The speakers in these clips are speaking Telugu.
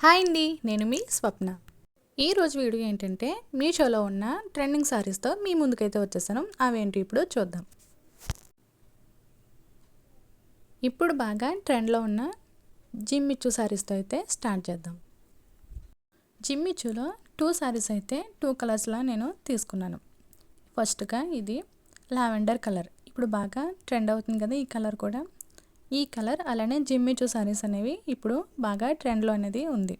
హాయ్ అండి నేను మీ స్వప్న. ఈరోజు వీడియో ఏంటంటే మీషోలో ఉన్న ట్రెండింగ్ సారీస్తో మీ ముందుకైతే వచ్చేసాను. అవేంటి ఇప్పుడు చూద్దాం. ఇప్పుడు బాగా ట్రెండ్లో ఉన్న జిమ్మిచ్చు శారీస్తో అయితే స్టార్ట్ చేద్దాం. జిమ్మిచ్చులో టూ శారీస్ అయితే టూ కలర్స్లో నేను తీసుకున్నాను. ఫస్ట్గా ఇది లావెండర్ కలర్. ఇప్పుడు బాగా ట్రెండ్ అవుతుంది కదా ఈ కలర్ కూడా. ఈ కలర్ అలానే జిమ్మిచూ సారీస్ అనేవి ఇప్పుడు బాగా ట్రెండ్లో అనేది ఉంది.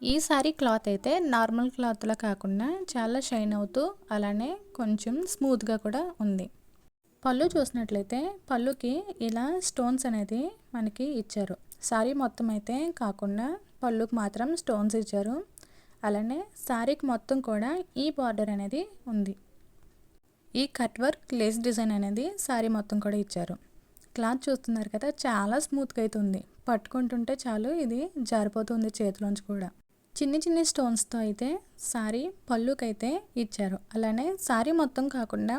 ఈ సారీ క్లాత్ అయితే నార్మల్ క్లాత్లో కాకుండా చాలా షైన్ అవుతూ అలానే కొంచెం స్మూత్గా కూడా ఉంది. పళ్ళు చూసినట్లయితే పళ్ళుకి ఇలా స్టోన్స్ అనేది మనకి ఇచ్చారు. సారీ మొత్తం అయితే కాకుండా పళ్ళుకి మాత్రం స్టోన్స్ ఇచ్చారు. అలానే శారీకి మొత్తం కూడా ఈ బార్డర్ అనేది ఉంది. ఈ కట్ వర్క్ లేస్ డిజైన్ అనేది శారీ మొత్తం కూడా ఇచ్చారు. క్లాత్ చూస్తున్నారు కదా చాలా స్మూత్గా అయితే ఉంది పట్టుకుంటుంటే చాలు ఇది జారిపోతుంది చేతిలోంచి కూడా. చిన్ని చిన్ని స్టోన్స్తో అయితే సారీ పళ్ళుకైతే ఇచ్చారు. అలానే సారీ మొత్తం కాకుండా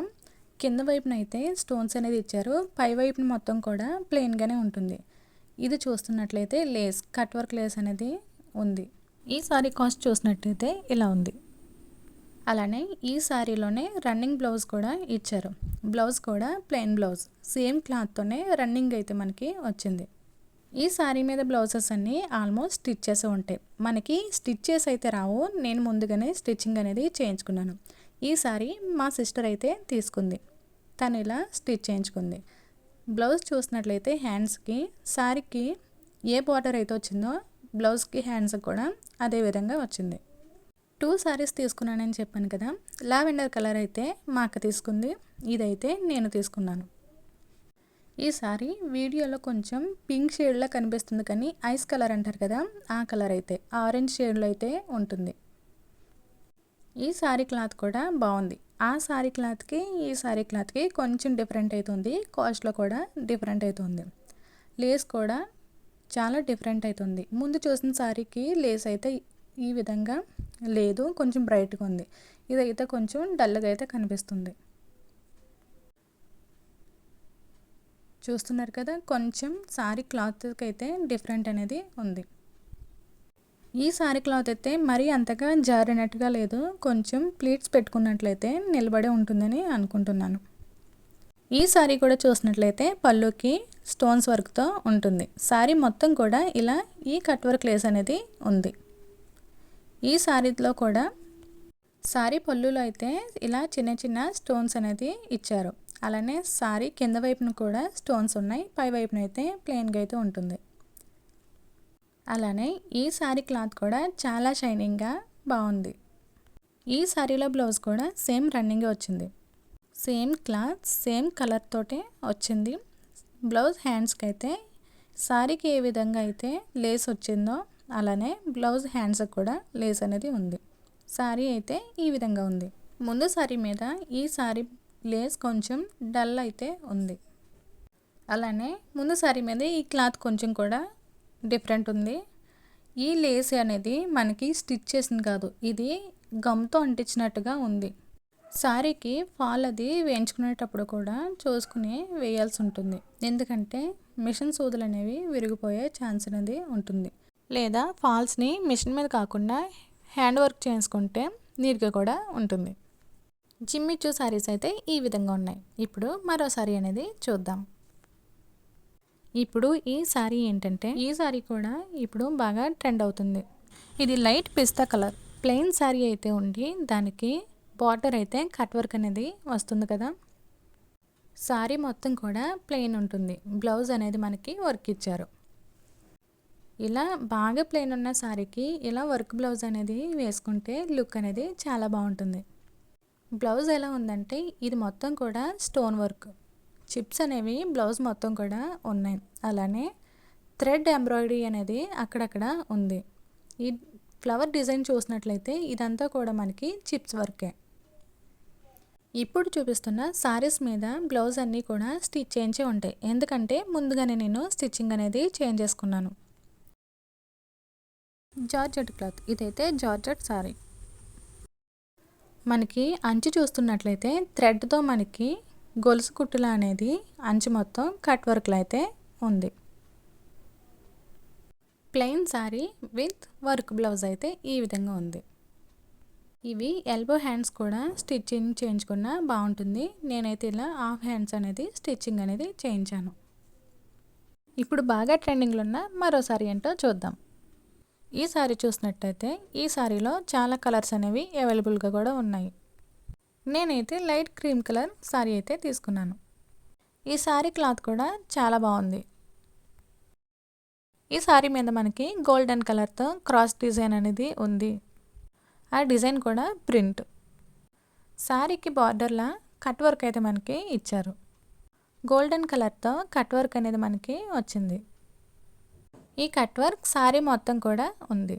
కింద వైపున అయితే స్టోన్స్ అనేది ఇచ్చారు. పై వైపున మొత్తం కూడా ప్లెయిన్గానే ఉంటుంది. ఇది చూస్తున్నట్లయితే లేస్ కట్ వర్క్ లేస్ అనేది ఉంది. ఈ సారీ కాస్ట్ చూసినట్లయితే ఇలా ఉంది. అలానే ఈ శారీలోనే రన్నింగ్ బ్లౌజ్ కూడా ఇచ్చారు. బ్లౌజ్ కూడా ప్లెయిన్ బ్లౌజ్. సేమ్ క్లాత్తోనే రన్నింగ్ అయితే మనకి వచ్చింది. ఈ శారీ మీద బ్లౌజెస్ అన్నీ ఆల్మోస్ట్ స్టిచ్ చేసి ఉంటాయి. మనకి స్టిచ్చెస్ అయితే రావు. నేను ముందుగానే స్టిచ్చింగ్ అనేది చేయించుకున్నాను. ఈ శారీ మా సిస్టర్ అయితే తీసుకుంది. తను ఇలా స్టిచ్ చేయించుకుంది. బ్లౌజ్ చూసినట్లయితే హ్యాండ్స్కి శారీకి ఏ బార్డర్ అయితే వచ్చిందో బ్లౌజ్కి హ్యాండ్స్కి కూడా అదే విధంగా వచ్చింది. టూ శారీస్ తీసుకున్నానని చెప్పాను కదా లావెండర్ కలర్ అయితే మా అక్క తీసుకుంది ఇదైతే నేను తీసుకున్నాను. ఈ సారీ వీడియోలో కొంచెం పింక్ షేడ్లో కనిపిస్తుంది కానీ ఐస్ కలర్ అంటారు కదా ఆ కలర్ అయితే ఆరెంజ్ షేడ్లో అయితే ఉంటుంది. ఈ సారీ క్లాత్ కూడా బాగుంది. ఆ సారీ క్లాత్కి ఈ సారీ క్లాత్కి కొంచెం డిఫరెంట్ అవుతుంది కాస్ట్లో కూడా డిఫరెంట్ అవుతుంది లేస్ కూడా చాలా డిఫరెంట్ అవుతుంది ముందు చూసిన సారీకి లేస్ అయితే ఈ విధంగా లేదు కొంచెం బ్రైట్గా ఉంది. ఇదైతే కొంచెం డల్గా అయితే కనిపిస్తుంది. చూస్తున్నారు కదా కొంచెం సారీ క్లాత్కి అయితే డిఫరెంట్ అనేది ఉంది. ఈ సారీ క్లాత్ అయితే మరీ అంతగా జారినట్టుగా లేదు కొంచెం ప్లీట్స్ పెట్టుకున్నట్లయితే నిలబడి ఉంటుందని అనుకుంటున్నాను. ఈ సారీ కూడా చూసినట్లయితే పళ్ళుకి స్టోన్స్ వర్క్తో ఉంటుంది. సారీ మొత్తం కూడా ఇలా ఈ కట్ వర్క్ లేస్ అనేది ఉంది. ఈ సారీలో కూడా శారీ పళ్ళులో అయితే ఇలా చిన్న చిన్న స్టోన్స్ అనేది ఇచ్చారు. అలానే శారీ కింద వైపున కూడా స్టోన్స్ ఉన్నాయి. పై వైపున అయితే ప్లెయిన్గా అయితే ఉంటుంది. అలానే ఈ సారీ క్లాత్ కూడా చాలా షైనింగ్గా బాగుంది. ఈ సారీలో బ్లౌజ్ కూడా సేమ్ రన్నింగ్ వచ్చింది. సేమ్ క్లాత్ సేమ్ కలర్ తోటే వచ్చింది. బ్లౌజ్ హ్యాండ్స్కి అయితే శారీకి ఏ విధంగా అయితే లేస్ వచ్చిందో అలానే బ్లౌజ్ హ్యాండ్స్ కూడా లేస్ అనేది ఉంది. శారీ అయితే ఈ విధంగా ఉంది. ముందు శారీ మీద ఈ శారీ లేస్ కొంచెం డల్ అయితే ఉంది. అలానే ముందు శారీ మీద ఈ క్లాత్ కొంచెం కూడా డిఫరెంట్ ఉంది. ఈ లేస్ అనేది మనకి స్టిచ్ చేసింది కాదు ఇది గమ్తో అంటించినట్టుగా ఉంది. శారీకి ఫాల్ అది వేయించుకునేటప్పుడు కూడా చూసుకుని వేయాల్సి ఉంటుంది. ఎందుకంటే మిషన్ సూదులు అనేవి విరిగిపోయే ఛాన్స్ అనేది ఉంటుంది. లేదా ఫాల్స్ని మిషన్ మీద కాకుండా హ్యాండ్ వర్క్ చేసుకుంటే నీట్గా కూడా ఉంటుంది. జిమ్మిచ్చు శారీస్ అయితే ఈ విధంగా ఉన్నాయి. ఇప్పుడు మరో శారీ అనేది చూద్దాం. ఇప్పుడు ఈ శారీ ఏంటంటే ఈ శారీ కూడా ఇప్పుడు బాగా ట్రెండ్ అవుతుంది. ఇది లైట్ పిస్తా కలర్. ప్లెయిన్ శారీ అయితే ఉండి దానికి బార్డర్ అయితే కట్ వర్క్ అనేది వస్తుంది కదా. శారీ మొత్తం కూడా ప్లెయిన్ ఉంటుంది. బ్లౌజ్ అనేది మనకి వర్క్ ఇచ్చారు. ఇలా బాగా ప్లెయిన్ ఉన్న శారీకి ఇలా వర్క్ బ్లౌజ్ అనేది వేసుకుంటే లుక్ అనేది చాలా బాగుంటుంది. బ్లౌజ్ ఎలా ఉందంటే ఇది మొత్తం కూడా స్టోన్ వర్క్. చిప్స్ అనేవి బ్లౌజ్ మొత్తం కూడా ఉన్నాయి. అలానే థ్రెడ్ ఎంబ్రాయిడరీ అనేది అక్కడక్కడ ఉంది. ఈ ఫ్లవర్ డిజైన్ చూసినట్లయితే ఇదంతా కూడా మనకి చిప్స్ వర్కే. ఇప్పుడు చూపిస్తున్న శారీస్ మీద బ్లౌజ్ అన్నీ కూడా స్టిచ్ చేయించే ఉంటాయి. ఎందుకంటే ముందుగానే నేను స్టిచ్చింగ్ అనేది చేంజ్ చేసుకున్నాను. Georgette cloth. ఇదైతే జార్జెట్ సారీ. మనకి అంచు చూస్తున్నట్లయితే థ్రెడ్తో మనకి గొలుసు కుట్టుల అనేది అంచు మొత్తం కట్ వర్క్లో అయితే ఉంది. Plain sari with work blouse అయితే ఈ విధంగా ఉంది. ఇవి ఎల్బో హ్యాండ్స్ కూడా స్టిచ్చింగ్ చేయించుకున్న బాగుంటుంది. నేనైతే ఇలా హాఫ్ హ్యాండ్స్ అనేది స్టిచ్చింగ్ అనేది చేయించాను. ఇప్పుడు బాగా ట్రెండింగ్లో ఉన్న మరో సారీ ఏంటో చూద్దాం. ఈ సారీ చూసినట్టయితే ఈ సారీలో చాలా కలర్స్ అనేవి అవైలబుల్గా కూడా ఉన్నాయి. నేనైతే లైట్ క్రీమ్ కలర్ సారీ అయితే తీసుకున్నాను. ఈ సారీ క్లాత్ కూడా చాలా బాగుంది. ఈ సారీ మీద మనకి గోల్డెన్ కలర్తో క్రాస్ డిజైన్ అనేది ఉంది. ఆ డిజైన్ కూడా ప్రింట్. శారీకి బార్డర్లా కట్ వర్క్ అయితే మనకి ఇచ్చారు. గోల్డెన్ కలర్తో కట్ వర్క్ అనేది మనకి వచ్చింది. ఈ కట్ వర్క్ శారీ మొత్తం కూడా ఉంది.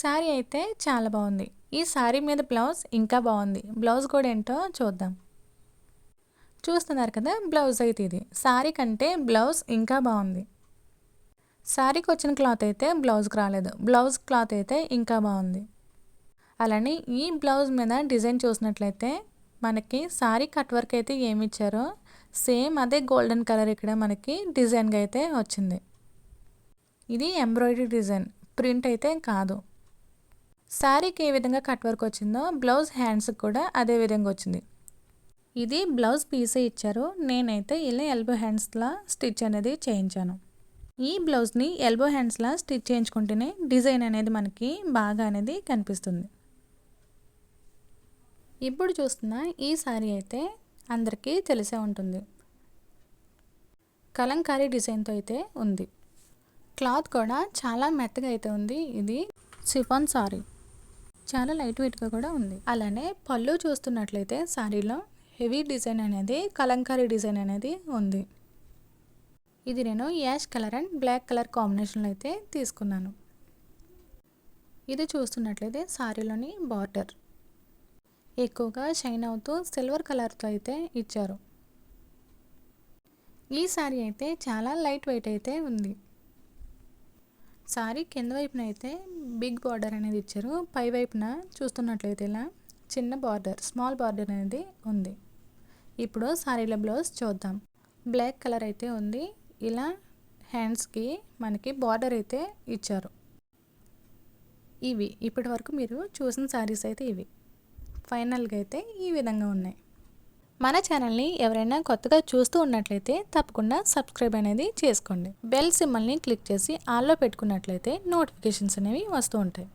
శారీ అయితే చాలా బాగుంది. ఈ శారీ మీద బ్లౌజ్ ఇంకా బాగుంది. బ్లౌజ్ కూడా ఏంటో చూద్దాం. చూస్తున్నారు కదా బ్లౌజ్ అయితే ఇది. శారీ కంటే బ్లౌజ్ ఇంకా బాగుంది. శారీకి వచ్చిన క్లాత్ అయితే బ్లౌజ్కి రాలేదు. బ్లౌజ్ క్లాత్ అయితే ఇంకా బాగుంది. అలానే ఈ బ్లౌజ్ మీద డిజైన్ చూసినట్లయితే మనకి శారీ కట్ వర్క్ అయితే ఏమి ఇచ్చారో సేమ్ అదే గోల్డెన్ కలర్ ఇక్కడ మనకి డిజైన్గా అయితే వచ్చింది. ఇది ఎంబ్రాయిడరీ డిజైన్ ప్రింట్ అయితే కాదు. శారీకి ఏ విధంగా కట్ వర్క్ వచ్చిందో బ్లౌజ్ హ్యాండ్స్కి కూడా అదే విధంగా వచ్చింది. ఇది బ్లౌజ్ పీసే ఇచ్చారు. నేనైతే ఇలా ఎల్బో హ్యాండ్స్లా స్టిచ్ అనేది చేయించాను. ఈ బ్లౌజ్ని ఎల్బో హ్యాండ్స్లా స్టిచ్ చేయించుకుంటేనే డిజైన్ అనేది మనకి బాగా అనేది కనిపిస్తుంది. ఇప్పుడు చూస్తున్న ఈ శారీ అయితే అందరికీ తెలిసే ఉంటుంది. కలంకారీ డిజైన్తో అయితే ఉంది. క్లాత్ కూడా చాలా మెత్తగా అయితే ఉంది. ఇది సిఫాన్ సారీ. చాలా లైట్ వెయిట్గా కూడా ఉంది. అలానే పళ్ళు చూస్తున్నట్లయితే శారీలో హెవీ డిజైన్ అనేది కలంకారీ డిజైన్ అనేది ఉంది. ఇది నేను ash colour and black colour కాంబినేషన్లో అయితే తీసుకున్నాను. ఇది చూస్తున్నట్లయితే శారీలోని బార్డర్. ఎక్కువగా షైన్ అవుతూ సిల్వర్ కలర్తో అయితే ఇచ్చారు. ఈ శారీ అయితే చాలా లైట్ వెయిట్ అయితే ఉంది. సారీ కింద వైపున అయితే బిగ్ బార్డర్ అనేది ఇచ్చారు. పై వైపున చూస్తున్నట్లయితే ఇలా చిన్న బార్డర్ స్మాల్ బార్డర్ అనేది ఉంది. ఇప్పుడు శారీల బ్లౌజ్ చూద్దాం. బ్లాక్ కలర్ అయితే ఉంది. ఇలా హ్యాండ్స్కి మనకి బార్డర్ అయితే ఇచ్చారు. ఇవి ఇప్పటి వరకు మీరు చూసిన శారీస్ అయితే ఇవి. ఫైనల్గా అయితే ఈ విధంగా ఉన్నాయి. మన ఛానల్ని ఎవరైనా కొత్తగా చూస్తూ ఉన్నట్లయితే తప్పకుండా సబ్స్క్రైబ్ అనేది చేసుకోండి. బెల్ సిమ్మల్ని క్లిక్ చేసి ఆల్లో పెట్టుకున్నట్లయితే నోటిఫికేషన్స్ అనేవి వస్తూ ఉంటాయి.